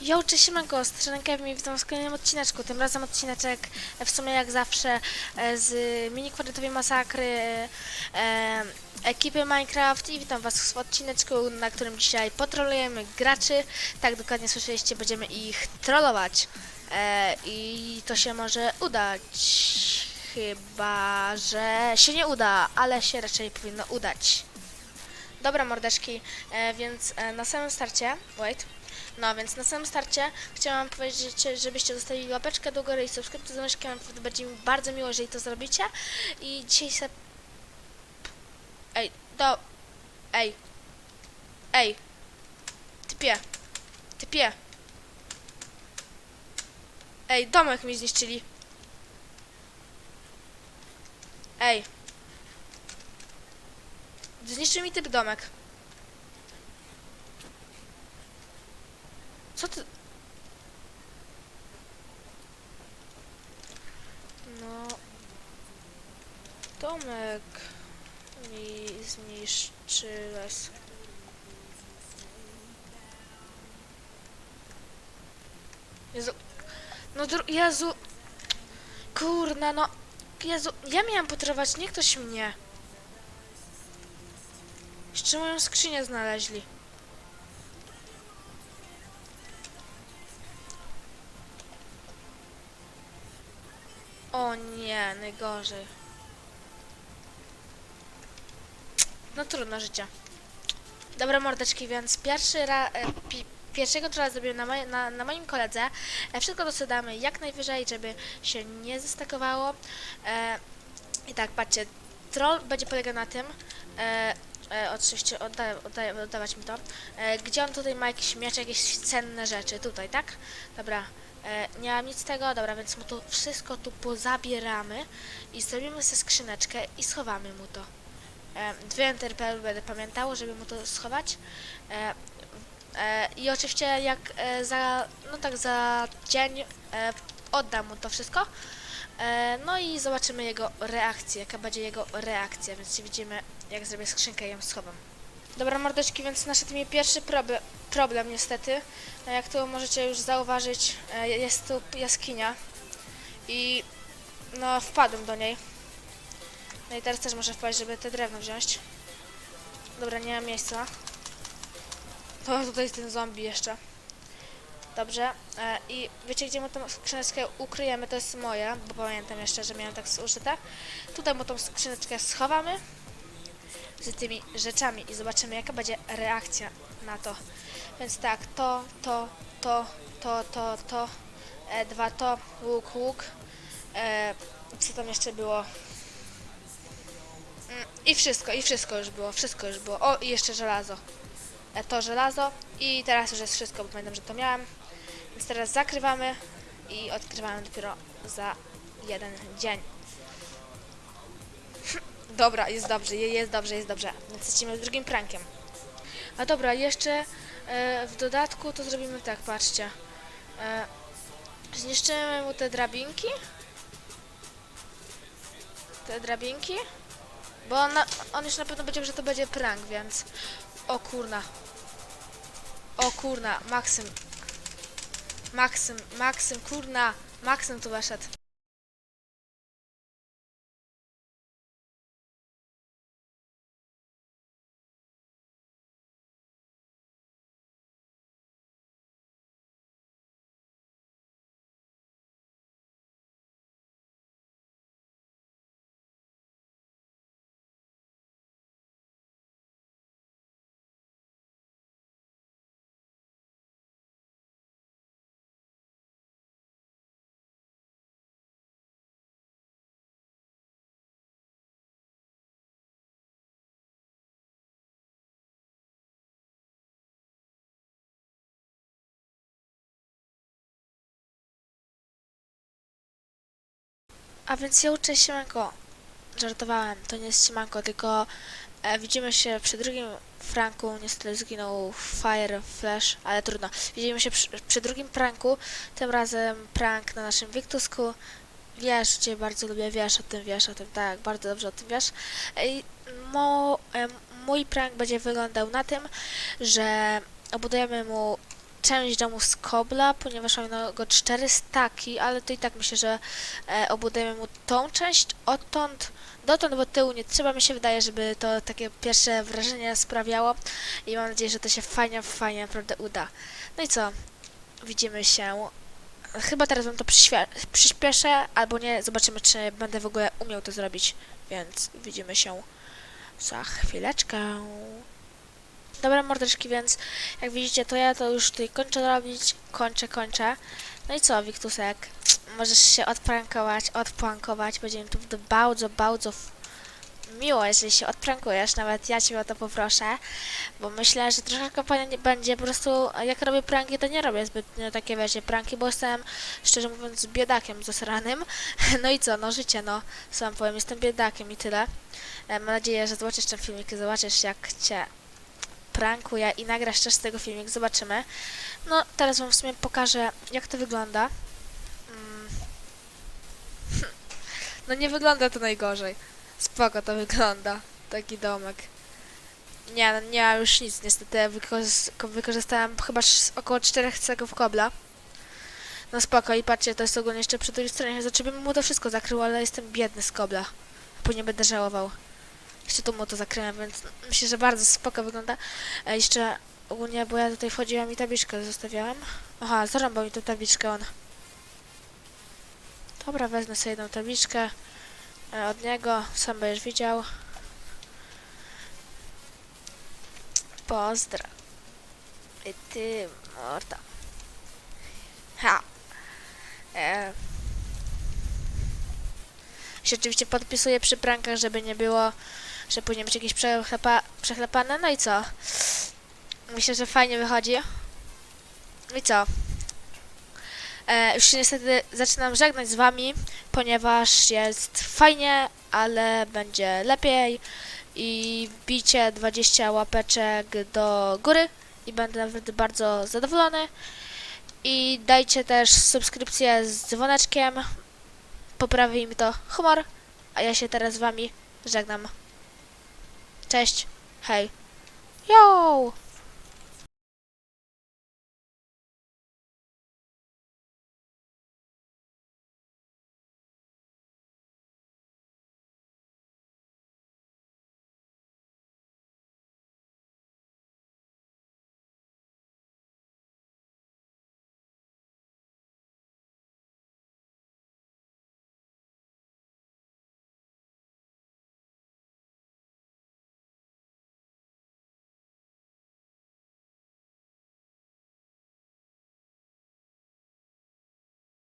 Jo, cześć siemanko, Strzelenka mi witam w kolejnym odcineczku. Tym razem odcineczek e, w sumie jak zawsze e, z mini kwadratowej masakry e, e, ekipy Minecraft i witam was w odcineczku, na którym dzisiaj potrolujemy graczy. Tak dokładnie słyszeliście, będziemy ich trollować. E, I to się może udać. Chyba, że się nie uda, ale się raczej powinno udać. Dobra mordeczki, e, więc na samym starcie, wait, no więc na samym starcie chciałam powiedzieć, żebyście zostawili łapeczkę do góry i subskrypcję z myszkiem, będzie mi bardzo miło, jeżeli to zrobicie. I dzisiaj se... Ej, do... Ej, ej, typie, typie, ej, domek mi zniszczyli, ej, zniszczył mi typ domek. Co ty... No... Domek mi zniszczyłeś. Jezu... No dru... Jezu... Kurna, no... Jezu, ja miałam potrować, nie ktoś mnie. Jeszcze moją skrzynię znaleźli. O nie, najgorzej. No trudno życie. Dobra mordeczki, więc pierwszy ra, e, pi, pierwszego trolla zrobimy na, moj, na, na moim koledze. E, wszystko dosadamy jak najwyżej, żeby się nie zestakowało. E, I tak, patrzcie, troll będzie polegał na tym, e, e, oczywiście odda, odda, oddawać mi to, e, gdzie on tutaj ma jakieś miecz, jakieś cenne rzeczy, tutaj, tak? Dobra, e, nie mam nic tego, dobra, więc mu to wszystko tu pozabieramy i zrobimy sobie skrzyneczkę i schowamy mu to. E, dwie enterpel będę pamiętał, żeby mu to schować. E, e, I oczywiście jak e, za, no tak za dzień e, oddam mu to wszystko. E, no i zobaczymy jego reakcję, jaka będzie jego reakcja, więc widzimy jak zrobię skrzynkę i ją schowam. Dobra mordeczki, więc naszedł mi pierwszy probe, problem niestety. E, Jak tu możecie już zauważyć, e, jest tu jaskinia i no wpadłem do niej. No i teraz też muszę wpaść, żeby te drewno wziąć. Dobra, nie ma miejsca. To tutaj jest ten zombie jeszcze. Dobrze. E, I wiecie, gdzie mu tą skrzyneczkę ukryjemy? To jest moje, bo pamiętam jeszcze, że miałem tak użyte. Tutaj mu tą skrzyneczkę schowamy z tymi rzeczami i zobaczymy, jaka będzie reakcja na to. Więc tak, to, to, to, to, to, to, e, dwa to, łuk, łuk. E, co tam jeszcze było? Mm, I wszystko, i wszystko już było, wszystko już było. O, i jeszcze żelazo. E, to żelazo i teraz już jest wszystko, bo pamiętam, że to miałem. Więc teraz zakrywamy i odkrywamy dopiero za jeden dzień. Dobra, jest dobrze, je- jest dobrze, jest dobrze. Więc lecimy z drugim prankiem. A dobra, jeszcze e, w dodatku to zrobimy tak, patrzcie. E, zniszczymy mu te drabinki. Te drabinki. Bo on, na, on już na pewno będzie, że to będzie prank, więc... O kurna. O kurna, Maksym. Maksym, Maksym, kurna. Maksym tu weszedł. A więc ja uczę siemanko. Żartowałem, to nie jest siemanko, tylko e, widzimy się przy drugim franku. Niestety zginął Fire Flash, ale trudno. Widzimy się przy, przy drugim pranku. Tym razem prank na naszym Wiktusku. Wiesz, cię bardzo lubię, wiesz o tym, wiesz o tym, tak, bardzo dobrze o tym wiesz. I mo, e, mój prank będzie wyglądał na tym, że obudujemy mu część domu z kobla, ponieważ mam na go cztery staki, ale to i tak myślę, że e, obudujemy mu tą część odtąd dotąd, bo tyłu nie trzeba, mi się wydaje, żeby to takie pierwsze wrażenie sprawiało i mam nadzieję, że to się fajnie, fajnie naprawdę uda. No i co? Widzimy się. Chyba teraz wam to przyspieszę, albo nie, zobaczymy, czy będę w ogóle umiał to zrobić, więc widzimy się za chwileczkę. Dobra, mordeczki, więc jak widzicie, to ja to już tutaj kończę robić, kończę, kończę. No i co, Wiktusek? Możesz się odprankować, odplankować, będzie mi tu bardzo, bardzo miło, jeżeli się odprankujesz, nawet ja Cię o to poproszę, bo myślę, że troszeczkę fajnie nie będzie, po prostu jak robię pranki, to nie robię zbytnio takie, wiecie, pranki, bo jestem, szczerze mówiąc, biedakiem zasranym. No i co, no życie, no, wam powiem, jestem biedakiem i tyle. E, Mam nadzieję, że zobaczysz ten filmik i zobaczysz, jak Cię prankuję i nagrasz też z tego filmik, zobaczymy. No, teraz Wam w sumie pokażę, jak to wygląda. Mm. No nie wygląda to najgorzej. Spoko to wygląda. Taki domek. Nie, no nie ma już nic. Niestety wykorzys- ko- wykorzystałem chyba około 4 cegów kobla. No spoko i patrzcie, to jest ogólnie jeszcze przy tej stronie. Znaczy bym mu to wszystko zakrył, ale jestem biedny z kobla. Później będę żałował. Jeszcze to zakryłem, więc myślę, że bardzo spoko wygląda. E, jeszcze ogólnie, bo ja tutaj wchodziłam i tabliczkę zostawiałem. Aha, zarąbał mi tą tabliczkę on. Dobra, wezmę sobie jedną tabliczkę e, od niego, sam będziesz widział. Pozdra. I ty, morda. Ha. E. Się oczywiście podpisuję przy prankach, żeby nie było, że później być jakieś przechlepa, przechlepane. No i co? Myślę, że fajnie wychodzi. No i co? E, już się niestety zaczynam żegnać z wami, ponieważ jest fajnie, ale będzie lepiej i wbijcie 20 łapeczek do góry i będę naprawdę bardzo zadowolony. I dajcie też subskrypcję z dzwoneczkiem, poprawi mi to humor, a ja się teraz z wami żegnam. Cześć, hej, yo!